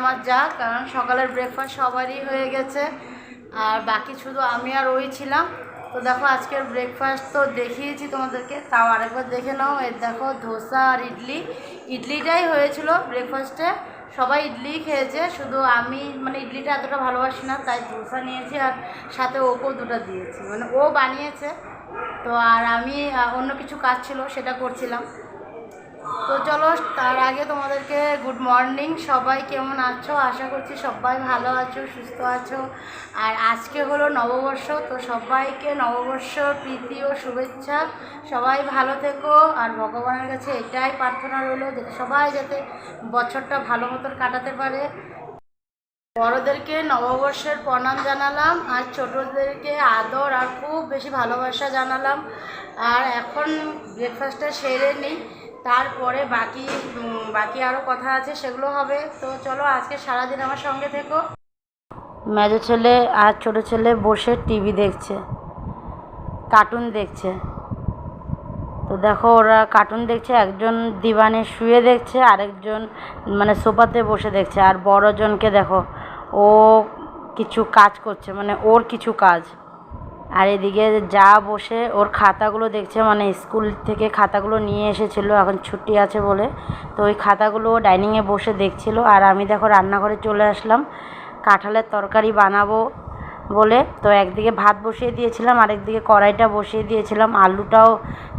আমার যা, কারণ সকালের ব্রেকফাস্ট সবারই হয়ে গেছে। আর বাকি শুধু আমি আর ওই ছিলাম। তো দেখো, আজকের ব্রেকফাস্ট তো দেখিয়েছি তোমাদেরকে। তাও আরেকবার দেখে নাও। এর দেখো, ধোসা আর ইডলি। ইডলিটাই হয়েছিল ব্রেকফাস্টে সবাই ইডলি খেয়েছে, শুধু আমি মানে ইডলিটা এতটা ভালোবাসি না, তাই ধোসা নিয়েছি আর সাথে ওকেও দুটো দিয়েছি। মানে ও বানিয়েছে। তো আর আমি অন্য কিছু কাজ ছিল, সেটা করছিলাম। তো চলো, তার আগে তোমাদেরকে গুড মর্নিং সবাই কেমন আছো? আশা করছি সবাই ভালো আছো, সুস্থ আছো। আর আজকে হলো নববর্ষ, তো সবাইকে নববর্ষ প্রীতি ও শুভেচ্ছা। সবাই ভালো থেকো, আর ভগবানের কাছে এটাই প্রার্থনা রইল যাতে সবাই যাতে বছরটা ভালো মতন কাটাতে পারে। বড়োদেরকে নববর্ষের প্রণাম জানালাম, আর ছোটোদেরকে আদর, আর খুব বেশি ভালোবাসা জানালাম। আর এখন ব্রেকফাস্টটা সেরে নিই। তারপরে বাকি বাকি আরও কথা আছে, সেগুলো হবে। তো চলো, আজকে সারাদিন আমার সঙ্গে থেকো। মেজো ছেলে আর ছোটো ছেলে বসে টিভি দেখছে, কার্টুন দেখছে। তো দেখো, ওরা কার্টুন দেখছে, একজন দিবানে শুয়ে দেখছে, আরেকজন মানে সোফাতে বসে দেখছে। আর বড়জনকে দেখো, ও কিছু কাজ করছে মানে ওর কিছু কাজ। আর এদিকে যা বসে ওর খাতাগুলো দেখছে মানে স্কুল থেকে খাতাগুলো নিয়ে এসেছিল, এখন ছুটি আছে বলে। তো ওই খাতাগুলো ডাইনিংয়ে বসে দেখছিল। আর আমি দেখো রান্নাঘরে চলে আসলাম। কাঁঠালের তরকারি বানাবো বলে। তো একদিকে ভাত বসিয়ে দিয়েছিলাম, আরেকদিকে কড়াইটা বসিয়ে দিয়েছিলাম। আলুটাও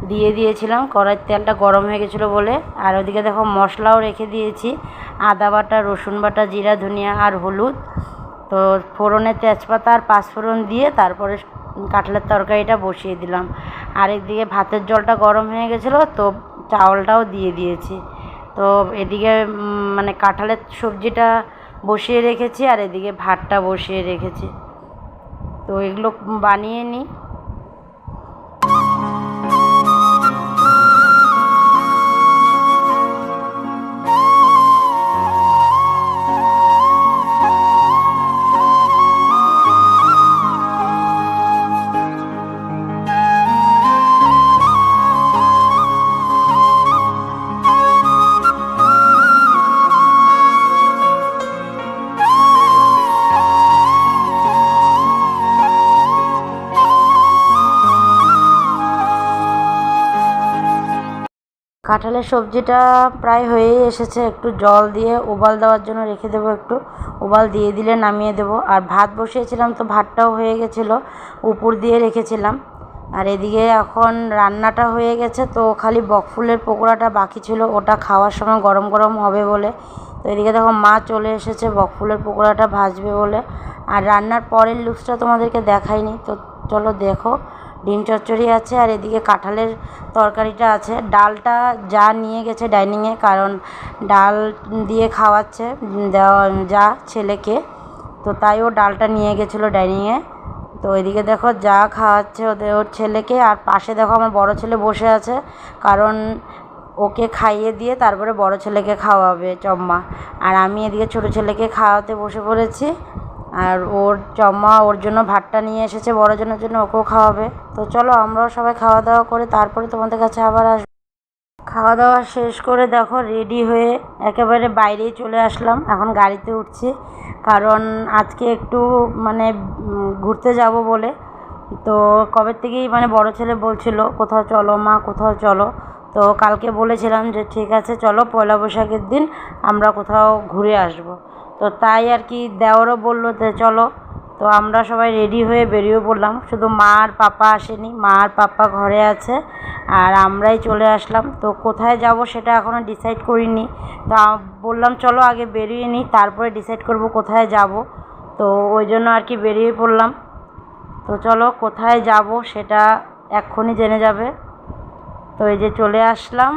দিয়ে দিয়েছিলাম। কড়াইয়ের তেলটা গরম হয়ে গেছিল বলে। আর ওদিকে দেখো মশলাও রেখে দিয়েছি। আদা বাটা, রসুন বাটা, জিরা, ধনিয়া আর হলুদ। তো ফোড়নে তেজপাতা আর পাঁচফোড়ন দিয়ে তারপরে কাঁঠালের তরকারিটা বসিয়ে দিলাম। আরেকদিকে ভাতের জলটা গরম হয়ে গেছিল, তো চাউলটাও দিয়ে দিয়েছি। তো এদিকে মানে কাঁঠালের সবজিটা বসিয়ে রেখেছি আর এদিকে ভাতটা বসিয়ে রেখেছি। তো এগুলো বানিয়ে নিই। কাঁঠালের সবজিটা প্রায় হয়েই এসেছে। একটু জল দিয়ে উবাল দেওয়ার জন্য রেখে দেবো একটু। উবাল দিয়ে দিলে নামিয়ে দেবো। আর ভাত বসিয়েছিলাম তো ভাতটাও হয়ে গেছিল, উপর দিয়ে রেখেছিলাম। আর এদিকে এখন রান্নাটা হয়ে গেছে, তো খালি বকফুলের পকোড়াটা বাকি ছিল, ওটা খাওয়ার সময় গরম গরম হবে বলে। তো এদিকে দেখো মা চলে এসেছে বকফুলের পকোড়াটা ভাজবে বলে। আর রান্নার পরের লুকসটা তোমাদেরকে দেখাইনি, তো চলো দেখো। ডিম চচ্চড়ি আছে আর এদিকে কাঁঠালের তরকারিটা আছে। ডালটা যা নিয়ে গেছে ডাইনিংয়ে কারণ ডাল দিয়ে খাওয়াচ্ছে দেওয়া, যা ছেলেকে। তো তাই ও ডালটা নিয়ে গেছিল ডাইনিংয়ে তো এদিকে দেখো যা খাওয়াচ্ছে ওদের, ওর ছেলেকে। আর পাশে দেখো আমার বড় ছেলে বসে আছে, কারণ ওকে খাইয়ে দিয়ে তারপরে বড় ছেলেকে খাওয়াবে চম্মা। আর আমি এদিকে ছোট ছেলেকে খাওয়াতে বসে পড়েছি। আর ওর চম্মা ওর জন্য ভাতটা নিয়ে এসেছে, বড়জনের জন্য ওকেও খাওয়াবে। তো চলো আমরাও সবাই খাওয়া দাওয়া করে তারপরে তোমাদের কাছে আবার আসব। খাওয়া দাওয়া শেষ করে দেখো রেডি হয়ে একেবারে বাইরেই চলে আসলাম। এখন গাড়িতে উঠছি, কারণ আজকে একটু মানে ঘুরতে যাব বলে। তো কবে থেকেই মানে বড় ছেলে বলছিল, কোথাও চলো মা, কোথাও চলো। তো কালকে বলেছিলাম যে ঠিক আছে, চলো পয়লা বৈশাখের দিন আমরা কোথাও ঘুরে আসব। তো তাই আর কি দেওরও বলল যে চলো। তো আমরা সবাই রেডি হয়ে বেরিয়ে পড়লাম। শুধু মা আর পাপা আসেনি, মা আর পাপা ঘরে আছে আর আমরাই চলে আসলাম। তো কোথায় যাব সেটা এখনও ডিসাইড করিনি। তো বললাম চলো আগে বেরিয়ে নিই, তারপরে ডিসাইড করব কোথায় যাব। তো ওই জন্য আর কি বেরিয়ে পড়লাম। তো চলো কোথায় যাব সেটা এক্ষুনি জেনে যাবে। তো এই যে চলে আসলাম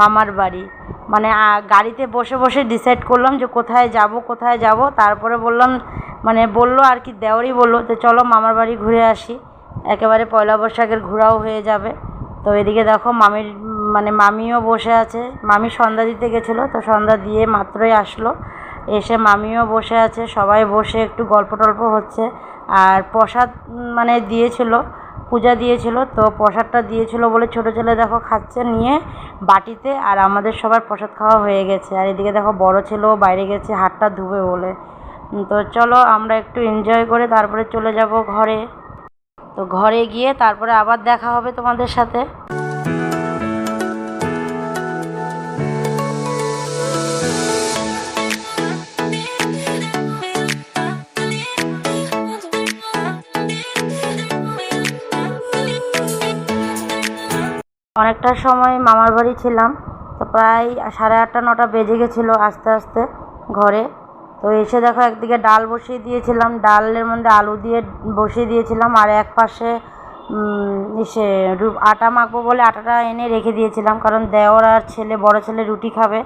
মামার বাড়ি। মানে গাড়িতে বসে বসে ডিসাইড করলাম যে কোথায় যাব কোথায় যাব। তারপরে বললাম মানে বলল আর কি দেওয়ারই বলল যে চলো মামার বাড়ি ঘুরে আসি। একেবারে পয়লা বৈশাখের ঘোরাও হয়ে যাবে। তো এদিকে দেখো মামির মানে মামিও বসে আছে। মামি সন্ধ্যা দিতে গেছিল, তো সন্ধ্যা দিয়ে মাত্রই আসলো। এসে মামিও বসে আছে, সবাই বসে একটু গল্প টল্প হচ্ছে। আর প্রসাদ মানে দিয়েছিল। পূজা দিয়েছিল, তো প্রসাদটা দিয়েছিল বলে ছোট ছেলে দেখো খাচ্ছে, নিয়ে বাটিতে আর আমাদের সবার প্রসাদ খাওয়া হয়ে গেছে। আর এদিকে দেখো বড় ছেলেও বাইরে গেছে, হাতটা ধুবে বলে। তো চলো আমরা একটু এনজয় করে তারপরে চলে যাব ঘরে। তো ঘরে গিয়ে তারপরে আবার দেখা হবে তোমাদের সাথে। অনেকটা সময় মামার বাড়ি ছিলাম, তো প্রায় সাড়ে আটটা, নটা বেজে গেছিল আস্তে আস্তে ঘরে। তো এসে দেখো একদিকে ডাল বসিয়ে দিয়েছিলাম, ডালের মধ্যে আলু দিয়ে বসিয়ে দিয়েছিলাম, আর এক পাশে রু- আটা মাখবো বলে আটাটা এনে রেখে দিয়েছিলাম, কারণ দেওর আর ছেলে, বড় ছেলে রুটি খাবে,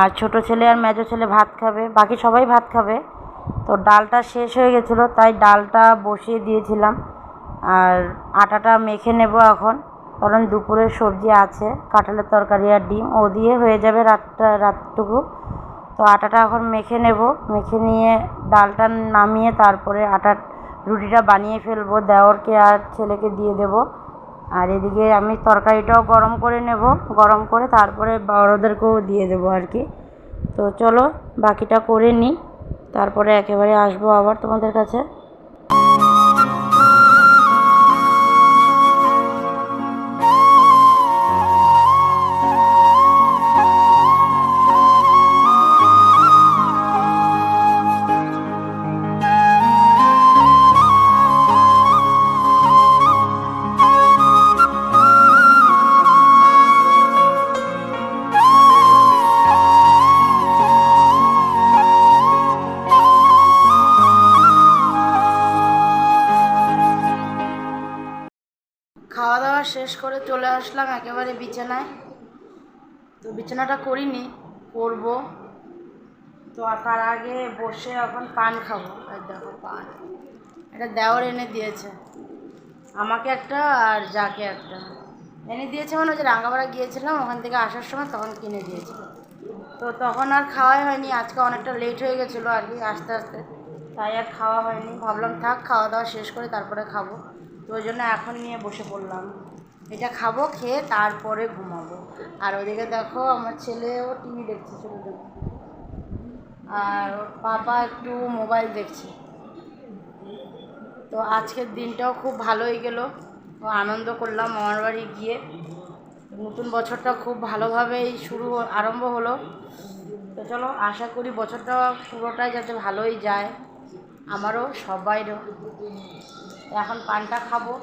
আর ছোট ছেলে আর মেজো ছেলে ভাত খাবে, বাকি সবাই ভাত খাবে। তো ডালটা শেষ হয়ে গেছিল, তাই ডালটা বসিয়ে দিয়েছিলাম, আর আটাটা মেখে নেব এখন। কারণ দুপুরের সবজি আছে, কাঁঠালের তরকারি আর ডিম। ও দিয়ে হয়ে যাবে রাতটা, রাতটুকু। তো আটাটা এখন মেখে নেব। মেখে নিয়ে ডালটা নামিয়ে তারপরে আটার রুটিটা বানিয়ে ফেলব। দেওরকে আর ছেলেকে দিয়ে দেব। আর এদিকে আমি তরকারিটাও গরম করে নেব। গরম করে তারপরে বড়োদেরকেও দিয়ে দেবো আর কি। তো চলো, বাকিটা করে নিই। তারপরে একেবারে আসব আবার তোমাদের কাছে। খাওয়া শেষ করে চলে আসলাম একেবারে বিছানায়। তো বিছানাটা করিনি, করব। তো তার আগে বসে এখন পান খাব। আর দেখো পান। এটা দেওয়ার এনে দিয়েছে। আমাকে একটা আর যাকে একটা। এনে দিয়েছে মানে ওই যে রাঙ্গাপাড়া গিয়েছিলাম, ওখান থেকে আসার সময় তখন কিনে দিয়েছিল তো তখন আর খাওয়াই হয়নি, আজকে অনেকটা লেট হয়ে গেছিল আর কি আস্তে আস্তে। তাই আর খাওয়া হয়নি। ভাবলাম থাক, খাওয়া দাওয়া শেষ করে তারপরে খাব। তো ওই জন্য এখন নিয়ে বসে পড়লাম। এটা খাব, খেয়ে তারপরে ঘুমাবো। আর ওদিকে দেখো, আমার ছেলেও টিভি দেখছে ছোটো ছোটো আর পাপা একটু মোবাইল দেখছে। তো আজকের দিনটাও খুব ভালোই গেল। আনন্দ করলাম মামার বাড়ি গিয়ে। নতুন বছরটা খুব ভালোভাবেই শুরু আরম্ভ হলো। তো চলো, আশা করি বছরটা পুরোটাই যাতে ভালোই যায়। আমারও, সবাইরও। এখন পানটা খাব।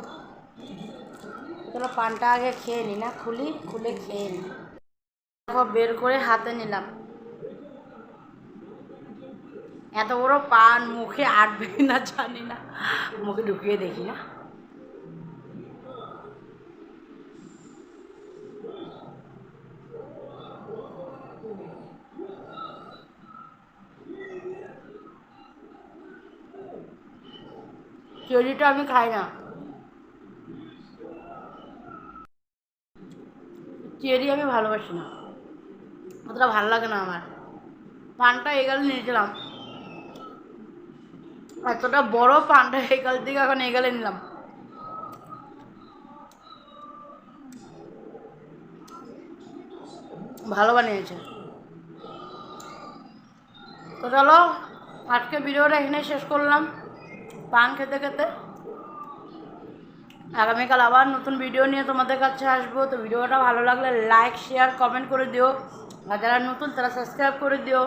চলো পানটা আগে খেয়ে নিই না? খুলি, খুলে খেয়ে নিই দেখো বের করে হাতে নিলাম। এত বড় পান মুখে আটবে না, জানি না। মুখে ঢুকিয়ে দেখি না। চেরিটা আমি খাই না। চেরি আমি ভালোবাসি না। অতটা ভালো লাগে না আমার। পানটা এগাল নিয়েছিলাম এতটা বড় পানটা এগাল থেকে এখন এগালে নিলাম। ভালো বানিয়েছে। তো চলো, আজকে ভিডিওটা এখানে শেষ করলাম। পান খেতে খেতে। আগামীকাল আবার নতুন ভিডিও নিয়ে তোমাদের কাছে আসব। তো ভিডিওটা ভালো লাগলে লাইক শেয়ার কমেন্ট করে দিও। আর যারা নতুন, তারা সাবস্ক্রাইব করে দিও।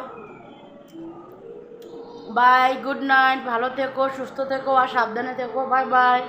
বাই গুড নাইট ভালো থেকো, সুস্থ থেকো, আর সাবধানে থেকো। Bye bye